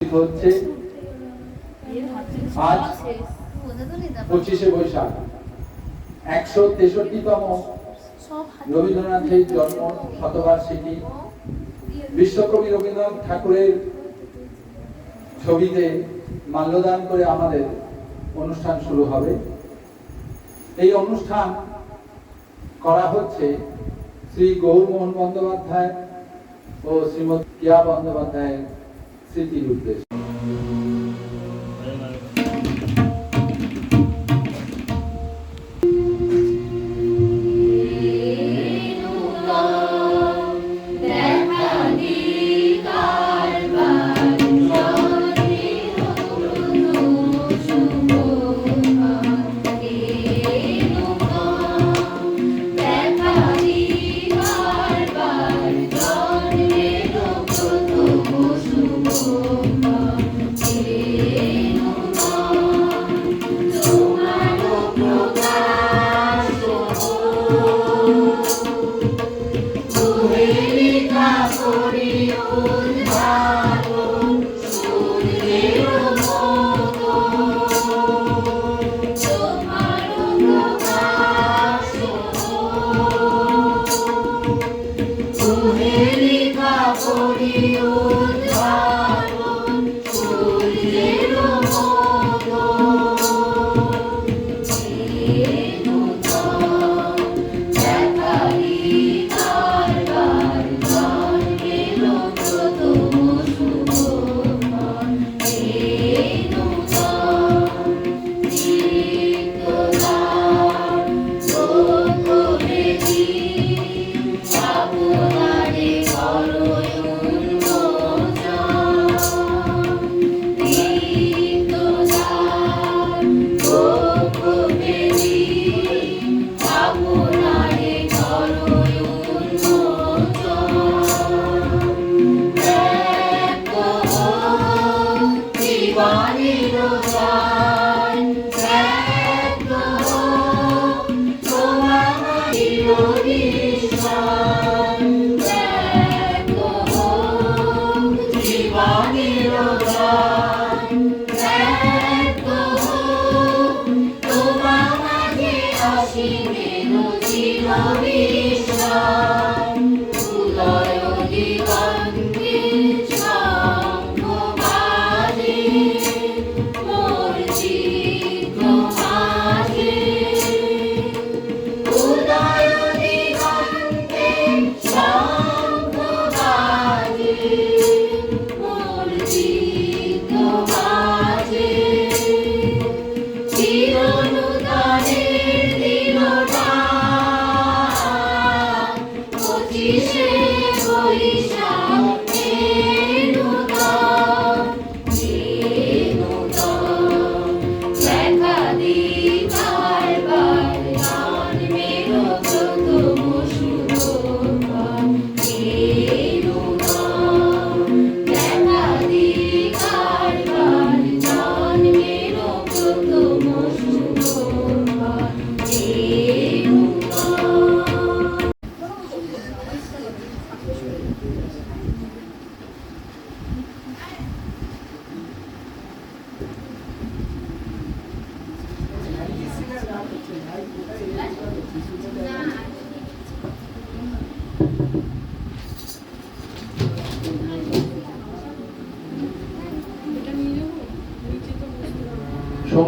হচ্ছে। আজ পঁচিশে বৈশাখ, একশো তেষট্টিতম রবীন্দ্রনাথের জন্ম শতবার্ষিকী। বিশ্বকবি রবীন্দ্রনাথ ঠাকুরের ছবিতে মাল্যদান করে আমাদের অনুষ্ঠান শুরু হবে। এই অনুষ্ঠান করা হচ্ছে শ্রী গৌরমোহন বন্দ্যোপাধ্যায় ও শ্রীমতী কিয়া বন্দ্যোপাধ্যায়ের স্মৃতির উদ্দেশ্যে।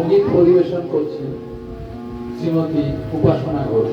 সংগীত পরিবেশন করছে। শ্রীমতী উপাসনা ঘোষ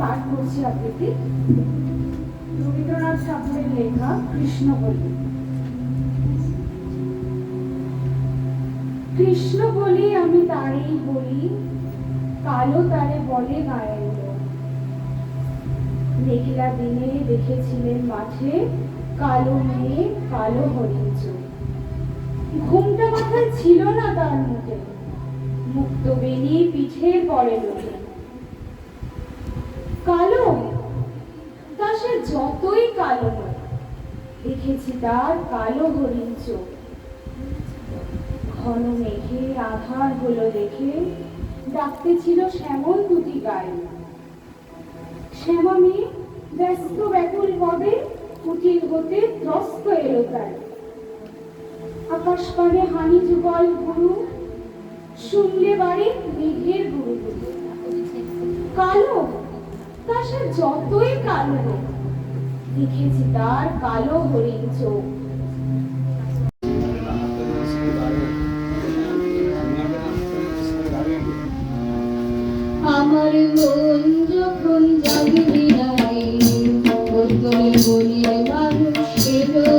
পাঠ করছি আবৃত্তি। রবীন্দ্রনাথ ঠাকুরের লেখা কৃষ্ণ বলি। কৃষ্ণ বলি আমি তারেই বলি কালো তারে বলে গায়ের। মেঘলা দিনে দেখেছিলেন মাঠে কালো মেয়ে কালো হরিণ। ঘুমটা মাথায় ছিল না তার মুখে মুক্ত বেনি পিঠে পড়ে লোকে। কালো? তা সে যতই কালো হোক, দেখেছি তার কালো হরিণ চোখ। ঘন মেঘে আধার হলো দেখে ডাকতে ছিল শ্যামল দুটি গায়ে। শ্যামা মেয়ে ব্যস্ত ব্যাকুল পদে কুটির হতে ত্রস্ত এলো তাই। আকাশ পানে হানি যুগল গুরু, শুনলে বাড়ি মেঘের গুরু। কালো? তা সে যতই কালো দেখেছি তার কালো হরিণ চোখ। মানুষ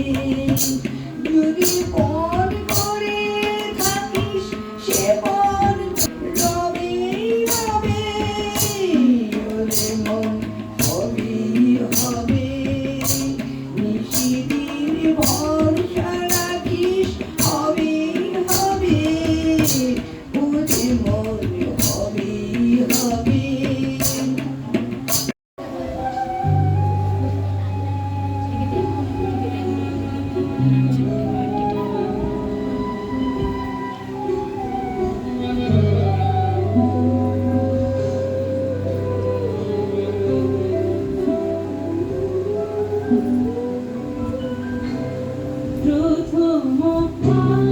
হবি প্রথম আমি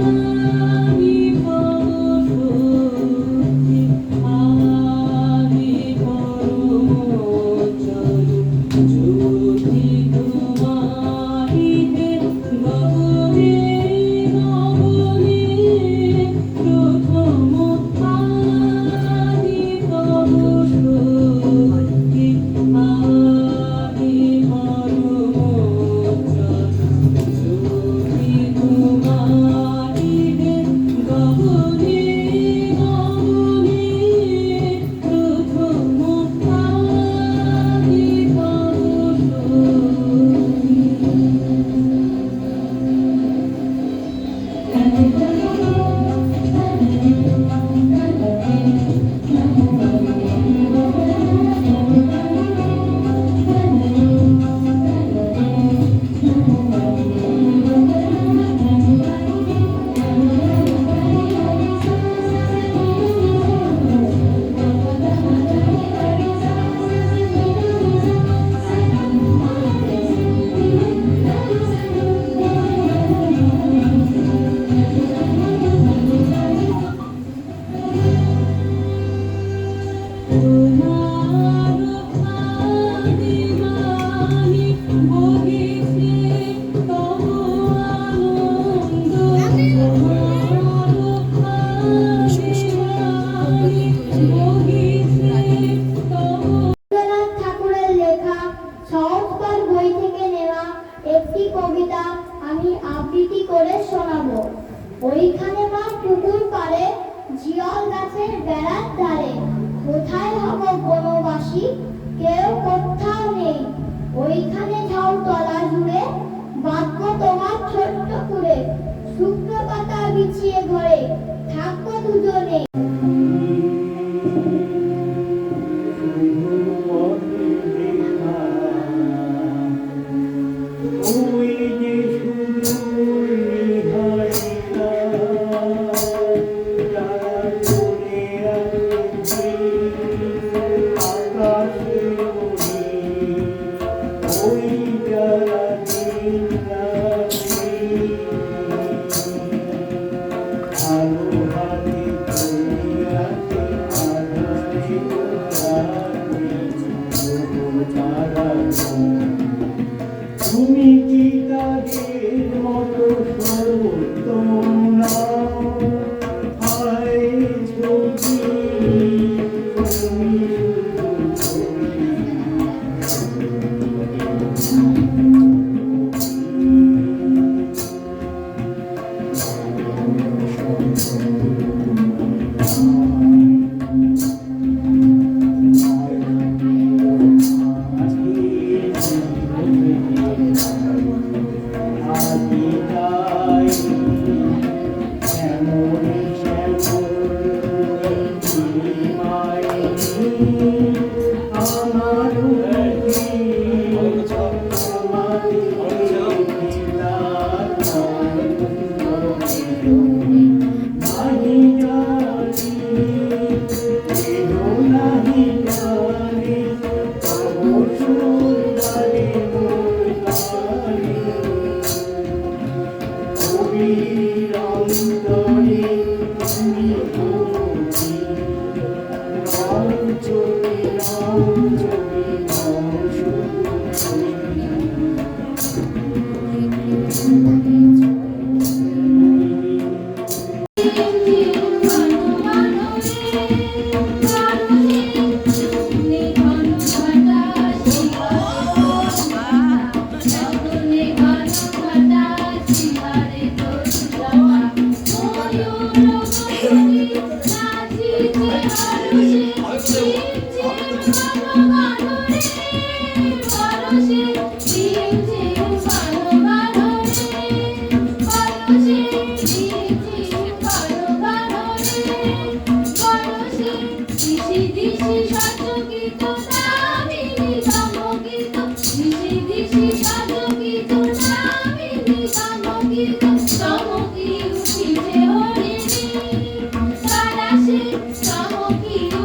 hoy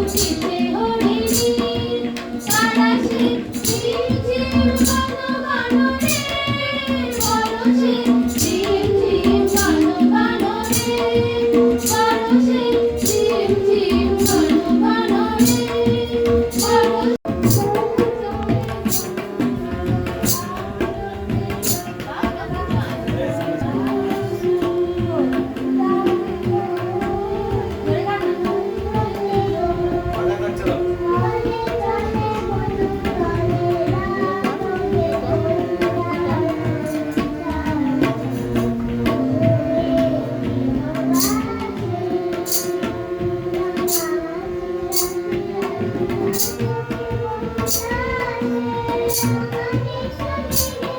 Thank. ছিল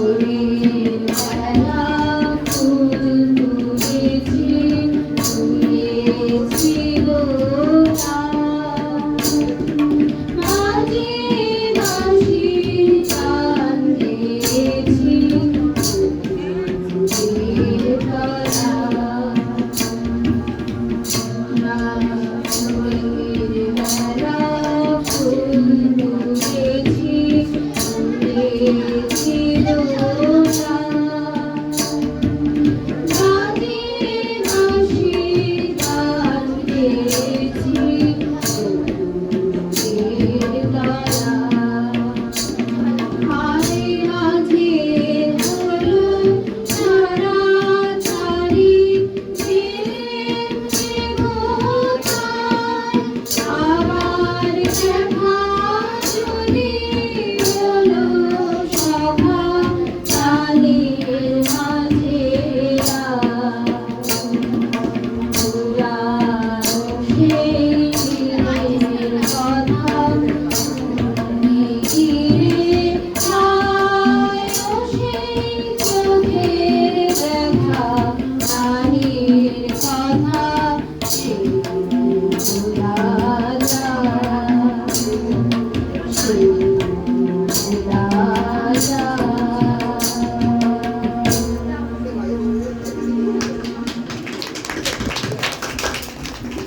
Holy